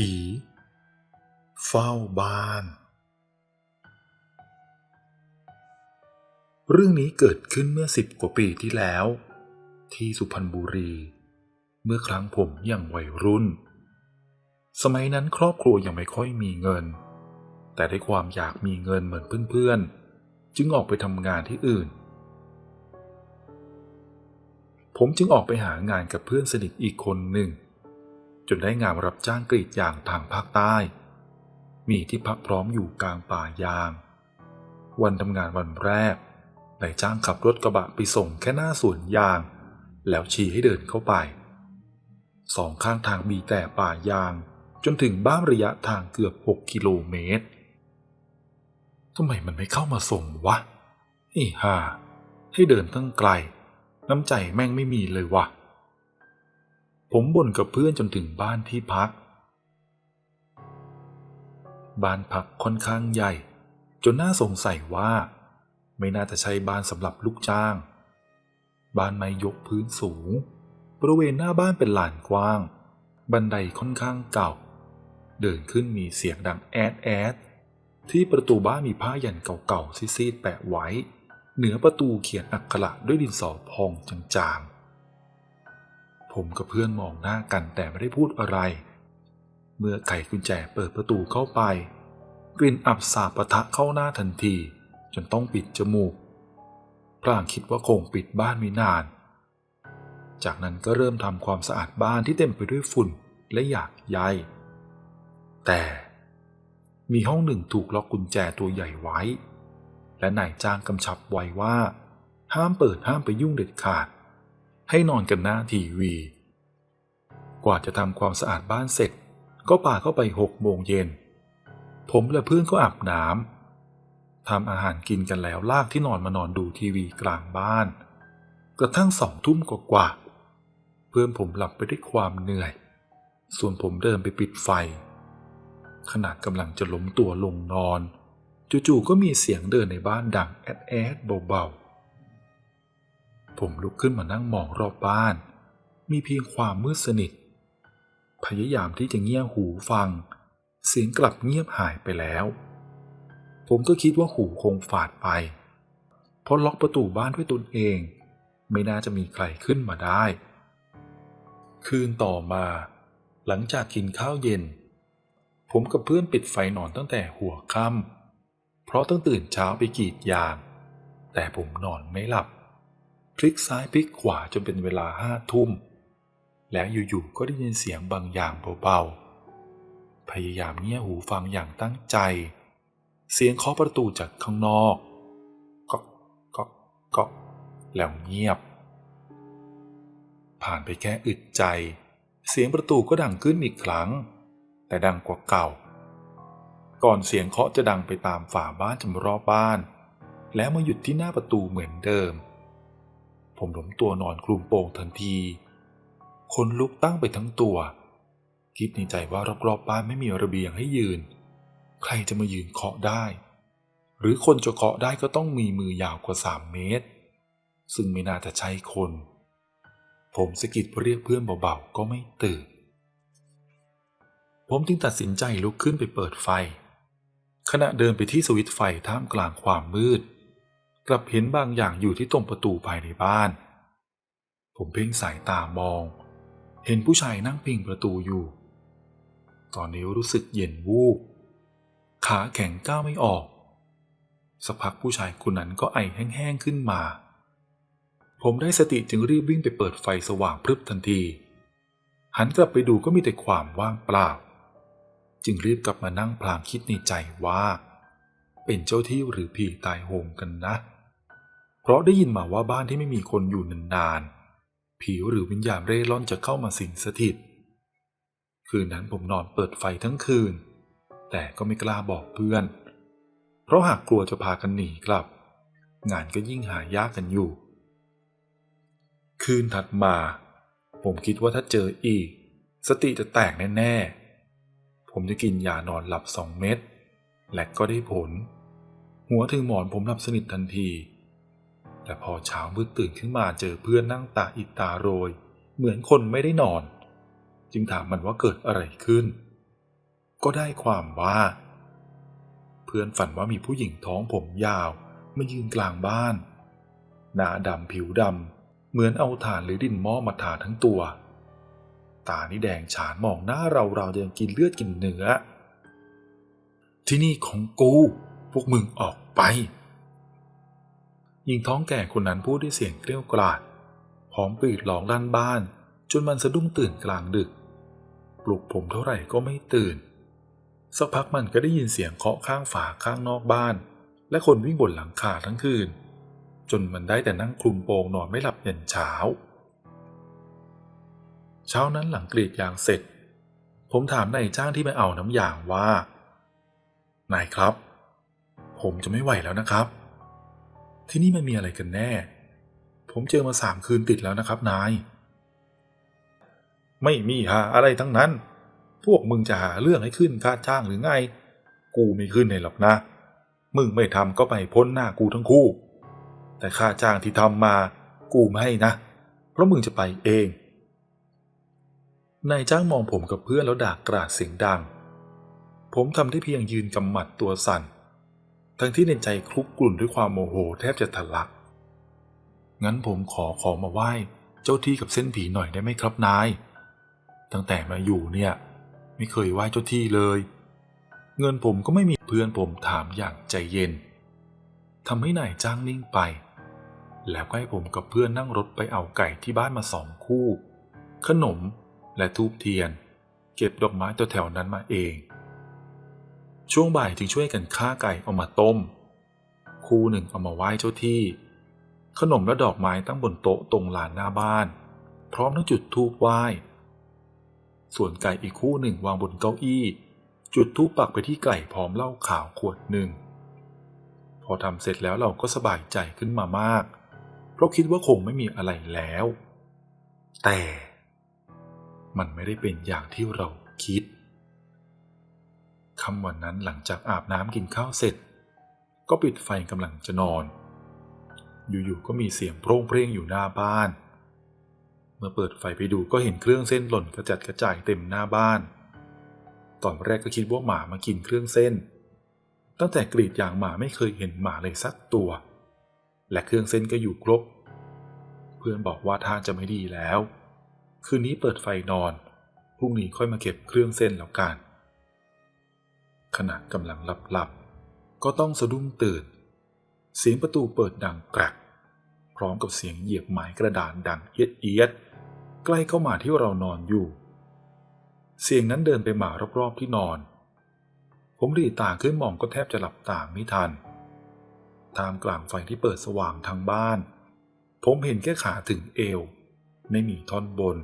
ผี เฝ้าบ้าน เรื่องนี้เกิดขึ้นเมื่อสิบกว่าปีที่แล้ว ที่สุพรรณบุรี เมื่อครั้งผมยังวัยรุ่น สมัยนั้นครอบครัวยังไม่ค่อยมีเงิน แต่ด้วยความอยากมีเงินเหมือนเพื่อนๆ จึงออกไปทำงานที่อื่น ผมจึงออกไปหางานกับเพื่อนสนิทอีกคนหนึ่ง จนได้งานรับจ้างกรีดยางทางภาคใต้ มีที่พักพร้อมอยู่กลางป่ายาง วันทำงานวันแรกนายจ้างขับรถกระบะไปส่งแค่หน้าสวนยาง แล้วชี้ให้เดินเข้าไป สองข้างทางมีแต่ป่ายาง จนถึงบ้านระยะทางเกือบ6กิโลเมตรทำไมมันไม่เข้ามาส่งวะอ้ห่า ให้เดินตั้งไกล น้ำใจแม่งไม่มีเลยวะ ผมบ่นกับเพื่อนจนถึงบ้านที่พัก บ้านพักค่อนข้างใหญ่ จนน่าสงสัยว่า ไม่น่าจะใช่บ้านสำหรับลูกจ้าง บ้านไม้ยกพื้นสูง บริเวณหน้าบ้านเป็นลานกว้าง บันไดค่อนข้างเก่า เดินขึ้นมีเสียงดังแอดแอดที่ประตูบ้านมีผ้ายันเก่าๆซีดๆแปะไว้ เหนือประตูเขียนอักขระด้วยดินสอพองจางๆ ผมกับเพื่อนมองหน้ากันแต่ไม่ได้พูดอะไร เมื่อไขกุญแจเปิดประตูเข้าไป กลิ่นอับสาบปะทะเข้าหน้าทันที จนต้องปิดจมูกพลางคิดว่าคงปิดบ้านไม่นาน จากนั้นก็เริ่มทำความสะอาดบ้านที่เต็มไปด้วยฝุ่นและอยากใยแต่มีห้องหนึ่งถูกล็อกกุญแจตัวใหญ่ไว้ และนายจ้างกำชับไว้ว่า ห้ามเปิดห้ามไปยุ่งเด็ดขาด ให้นอนกันหน้าทีวี กว่าจะทำความสะอาดบ้านเสร็จ ก็ป่าเข้าไปหกโมงเย็น ผมและเพื่อนก็อาบน้ำทำอาหารกินกันแล้วลากที่นอนมานอนดูทีวีกลางบ้าน กระทั่งสองทุ่มกว่าเพื่อนผมหลับไปด้วยความเหนื่อย ส่วนผมเดินไปปิดไฟ ขณะกำลังจะล้มตัวลงนอน จู่ๆก็มีเสียงเดินในบ้านดังแอดแอดเบาๆ ผมลุกขึ้นมานั่งมองรอบบ้าน มีเพียงความมืดสนิท พยายามที่จะเงี่ยหูฟัง เสียงกลับเงียบหายไปแล้ว ผมก็คิดว่าหูคงฝาดไป เพราะล็อกประตูบ้านด้วยตนเอง ไม่น่าจะมีใครขึ้นมาได้ คืนต่อมา หลังจากกินข้าวเย็น ผมกับเพื่อนปิดไฟนอนตั้งแต่หัวค่ำเพราะต้องตื่นเช้าไปกรีดยาง แต่ผมนอนไม่หลับ พลิกซ้ายพลิกขวาจนเป็นเวลาห้าทุ่ม แล้วอยู่ๆก็ได้ยินเสียงบางอย่างเบาๆ พยายามเงี่ยหูฟังอย่างตั้งใจ เสียงเคาะประตูจากข้างนอกก๊อกก๊อกก๊อกแล้วเงียบ ผ่านไปแค่อึดใจ เสียงประตูก็ดังขึ้นอีกครั้ง แต่ดังกว่าเก่า ก่อนเสียงเคาะจะดังไปตามฝาบ้านจำรอบบ้าน แล้วมาหยุดที่หน้าประตูเหมือนเดิม ผมล้มตัวนอนคลุมโปงทันทีคนลุกตั้งไปทั้งตัว คิดในใจว่ารอบๆบ้านไม่มีระเบียงให้ยืน ใครจะมายืนเคาะได้ หรือคนจะเคาะได้ก็ต้องมีมือยาวกว่าสามเมตร ซึ่งไม่น่าจะใช่คน ผมสะกิดเรียกเพื่อนเบาๆก็ไม่ตื่น ผมจึงตัดสินใจลุกขึ้นไปเปิดไฟ ขณะเดินไปที่สวิตช์ไฟท่ามกลางความมืด กลับเห็นบางอย่างอยู่ที่ตรงประตูภายในบ้าน ผมเพ่งสายตามอง เห็นผู้ชายนั่งพิงประตูอยู่ ตอนนี้รู้สึกเย็นวูบ ขาแข็งก้าวไม่ออก สักพักผู้ชายคนนั้นก็ไอแห้งๆขึ้นมา ผมได้สติจึงรีบวิ่งไปเปิดไฟสว่างพรึบทันที หันกลับไปดูก็มีแต่ความว่างเปล่า จึงรีบกลับมานั่งพลางคิดในใจว่าเป็นเจ้าที่หรือผีตายโหงกันนะ เพราะได้ยินมาว่าบ้านที่ไม่มีคนอยู่นานๆ ผีหรือวิญญาณเร่ร่อนจะเข้ามาสิงสถิต คืนนั้นผมนอนเปิดไฟทั้งคืน แต่ก็ไม่กล้าบอกเพื่อน เพราะหากกลัวจะพากันหนีกลับ งานก็ยิ่งหายากกันอยู่ คืนถัดมา ผมคิดว่าถ้าเจออีก สติจะแตกแน่ๆ ผมจะกินยานอนหลับสองเม็ดและก็ได้ผล หัวถึงหมอนผมหลับสนิททันที แต่พอเช้ามืดตื่นขึ้นมาเจอเพื่อนนั่งตาอิดตาโรย เหมือนคนไม่ได้นอน จึงถามมันว่าเกิดอะไรขึ้น ก็ได้ความว่า เพื่อนฝันว่ามีผู้หญิงท้องผมยาวมายืนกลางบ้าน หน้าดำผิวดำเหมือนเอาถ่านหรือดินหม้อมาทาทั้งตัว ตานี่แดงฉานมองหน้าเราเราจะยังกินเลือดกินเนื้อ ที่นี่ของกู พวกมึงออกไป หญิงท้องแก่คนนั้นพูดด้วยเสียงเกรี้ยวกราดพร้อมกรีดร้องด้านบ้าน จนมันสะดุ้งตื่นกลางดึก ปลุกผมเท่าไหร่ก็ไม่ตื่น สักพักมันก็ได้ยินเสียงเคาะข้างฝาข้างนอกบ้าน และคนวิ่งบนหลังคาทั้งคืน จนมันได้แต่นั่งคลุมโปงนอนไม่หลับยันเช้า เช้านั้นหลังกรีดยางเสร็จ ผมถามนายจ้างที่มาเอาน้ำยางว่า นายครับ ผมจะไม่ไหวแล้วนะครับ ที่นี่มันมีอะไรกันแน่ ผมเจอมาสามคืนติดแล้วนะครับนาย ไม่มีหาอะไรทั้งนั้น พวกมึงจะหาเรื่องให้ขึ้นค่าจ้างหรือไง กูไม่ขึ้นให้หรอกนะ มึงไม่ทำก็ไปพ้นหน้ากูทั้งคู่ แต่ค่าจ้างที่ทำมา กูไม่ให้นะ เพราะมึงจะไปเอง นายจ้างมองผมกับเพื่อนแล้วด่ากราดเสียงดัง ผมทำได้เพียงยืนกำหมัดตัวสั่น ทั้งที่ในใจคลุกกลุ่นด้วยความโมโหแทบจะทะลัก งั้นผมขอขอมาไหว้เจ้าที่กับเส้นผีหน่อยได้ไหมครับนาย ตั้งแต่มาอยู่เนี่ย ไม่เคยไหว้เจ้าที่เลย เงินผมก็ไม่มีเพื่อนผมถามอย่างใจเย็นทำให้นายจ้างนิ่งไป แล้วก็ให้ผมกับเพื่อนนั่งรถไปเอาไก่ที่บ้านมาสองคู่ ขนมและทูบเทียน เก็บดอกไม้ตัวแถวนั้นมาเอง ช่วงบ่ายจึงช่วยกันฆ่าไก่เอามาต้ม คู่หนึ่งเอามาไหว้เจ้าที่ ขนมและดอกไม้ตั้งบนโต๊ะตรงลานหน้าบ้าน พร้อมทั้งจุดธูปไหว้ ส่วนไก่อีกคู่หนึ่งวางบนเก้าอี้ จุดธูปปักไปที่ไก่พร้อมเหล้าขาวขวดหนึ่ง พอทำเสร็จแล้วเราก็สบายใจขึ้นมามาก เพราะคิดว่าคงไม่มีอะไรแล้ว แต่ มันไม่ได้เป็นอย่างที่เราคิด ค่ำวันนั้นหลังจากอาบน้ำกินข้าวเสร็จ ก็ปิดไฟกำลังจะนอน อยู่ๆก็มีเสียงโพร่งเพร่งอยู่หน้าบ้าน เมื่อเปิดไฟไปดูก็เห็นเครื่องเส้นหล่นกระจัดกระจายเต็มหน้าบ้าน ตอนแรกก็คิดว่าหมามากินเครื่องเส้น ตั้งแต่กรีดยางหมาไม่เคยเห็นหมาเลยสักตัว และเครื่องเส้นก็อยู่ครบ เพื่อนบอกว่าท่าจะไม่ดีแล้ว คืนนี้เปิดไฟนอนพรุ่งนี้ค่อยมาเก็บเครื่องเส้นแล้วกัน ขณะกำลังหลับๆ ก็ต้องสะดุ้งตื่น เสียงประตูเปิดดังแกรก พร้อมกับเสียงเหยียบไม้กระดานดังเอียดเอียดใกล้เข้ามาที่เรานอนอยู่ เสียงนั้นเดินไปมารอบๆที่นอน ผมรีตาขึ้นมองก็แทบจะหลับตาไม่ทัน ตามกลางไฟที่เปิดสว่างทางบ้าน ผมเห็นแค่ขาถึงเอว ไม่มีท่อนบน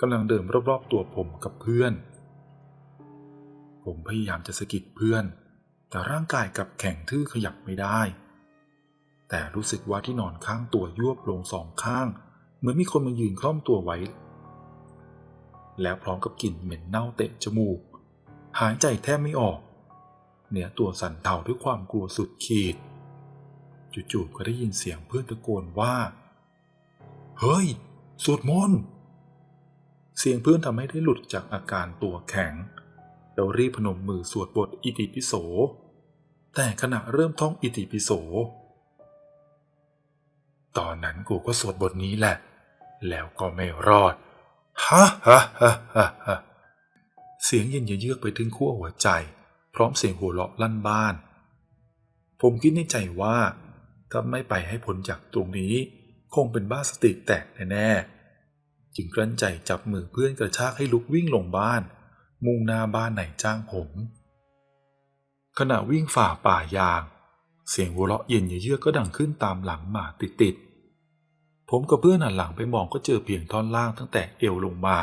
กำลังเดินรอบๆตัวผมกับเพื่อน ผมพยายามจะสะกิดเพื่อน แต่ร่างกายกลับแข็งทื่อขยับไม่ได้ แต่รู้สึกว่าที่นอนข้างตัวยวบลงสองข้าง เหมือนมีคนมายืนคล่อมตัวไว้ แล้วพร้อมกับกลิ่นเหม็นเน่าเตะจมูก หายใจแทบไม่ออก เนื้อตัวสั่นเทาด้วยความกลัวสุดขีด จู่ๆก็ได้ยินเสียงเพื่อนตะโกนว่า เฮ้ย สวดมนต์เสียงเพื่อนทำให้ได้หลุดจากอาการตัวแข็ง เรารีบพนมมือสวดบทอิติปิโส แต่ขณะเริ่มท่องอิติปิโส ตอนนั้นกูก็สวดบทนี้แหละ แล้วก็ไม่รอดฮ่าฮ่าฮ่าฮ่าเสียงเย็นเยือกไปถึงขั้วหัวใจ พร้อมเสียงหัวเราะลั่นบ้าน ผมคิดในใจว่า ถ้าไม่ไปให้พ้นจากตรงนี้ คงเป็นบ้าสติแตกแน่ๆจึงกลั้นใจจับมือเพื่อนกระชากให้ลุกวิ่งลงบ้าน มุ่งหน้าบ้านไหนจ้างผม ขณะวิ่งฝ่าป่ายาง เสียงหัวเราะเย็นเยือกก็ดังขึ้นตามหลังหมาติดๆ ผมกับเพื่อนหันหลังไปมองก็เจอเพียงท่อนล่างตั้งแต่เอวลงมา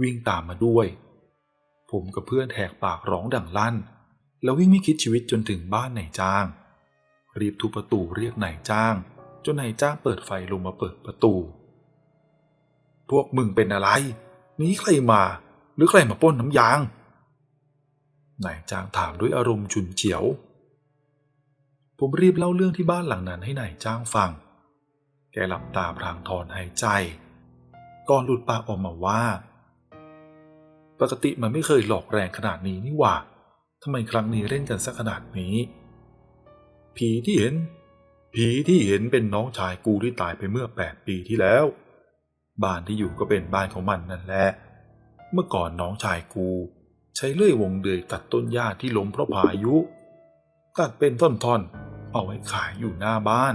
วิ่งตามมาด้วย ผมกับเพื่อนแหกปากร้องดังลั่น แล้ววิ่งไม่คิดชีวิตจนถึงบ้านไหนจ้าง รีบทุบประตูเรียกนายจ้าง จนนายจ้างเปิดไฟลงมาเปิดประตูพวกมึงเป็นอะไร นีใครมา หรือใครมาป้นน้ำยาง นายจ้างถามด้วยอารมณ์ฉุนเฉียว ผมรีบเล่าเรื่องที่บ้านหลังนั้นให้นายจ้างฟัง แกหลับตาพลางถอนหายใจ ก่อนหลุดปากออกมาว่า ปกติมันไม่เคยหลอกแรงขนาดนี้นี่หว่าทำไมครั้งนี้เล่นกันสักขนาดนี้ ผีที่เห็น ผีที่เห็นเป็นน้องชายกูที่ตายไปเมื่อแปดปีที่แล้ว บ้านที่อยู่ก็เป็นบ้านของมันนั่นแหละ เมื่อก่อนน้องชายกู ใช้เลื่อยวงเดือยตัดต้นหญ้าที่ล้มเพราะพายุ ตัดเป็นท่อนๆ เอาไว้ขายอยู่หน้าบ้าน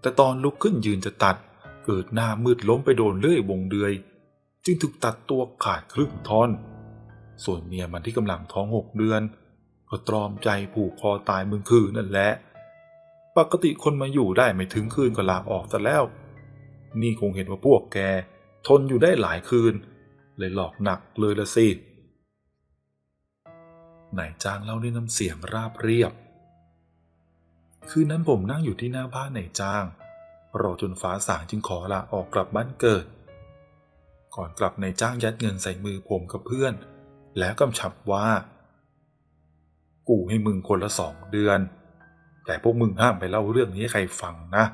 แต่ตอนลุกขึ้นยืนจะตัด เกิดหน้ามืดล้มไปโดนเลื่อยวงเดือย จึงถูกตัดตัวขาดครึ่งท่อน ส่วนเมียมันที่กำลังท้องหกเดือน ก็ตรอมใจผูกคอตายมึงคืนนั่นแหละ ปกติคนมาอยู่ได้ไม่ถึงคืนก็ลาออกซะแล้ว นี่คงเห็นว่าพวกแกทนอยู่ได้หลายคืน เลยหลอกหนักเลยละสินายจ้างเล่าด้วยน้ำเสียงราบเรียบ คืนนั้นผมนั่งอยู่ที่หน้าบ้านนายจ้าง รอจนฟ้าสางจึงขอลาออกกลับบ้านเกิด ก่อนกลับนายจ้างยัดเงินใส่มือผมกับเพื่อน แล้วกำชับว่า กูให้มึงคนละสองเดือน แต่พวกมึงห้ามไปเล่าเรื่องนี้ให้ใครฟังนะ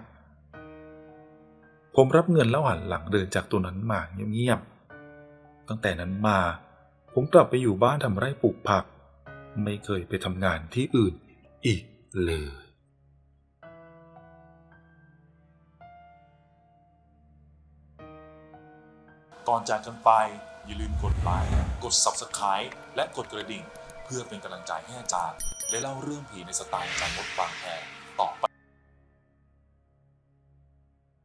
ผมรับเงินแล้วหันหลังเดินจากตัวนั้นมาเงียบๆ ตั้งแต่นั้นมา ผมกลับไปอยู่บ้านทำไร่ปลูกผัก ไม่เคยไปทำงานที่อื่นอีกเลยก่อนจากกันไปอย่าลืมกดไลค์กด Subscribe และกดกระดิ่ง เพื่อเป็นกำลังใจให้อาจารย์ ได้เล่าเรื่องผีในสไตล์อาจารย์มดบางแพรต่อไป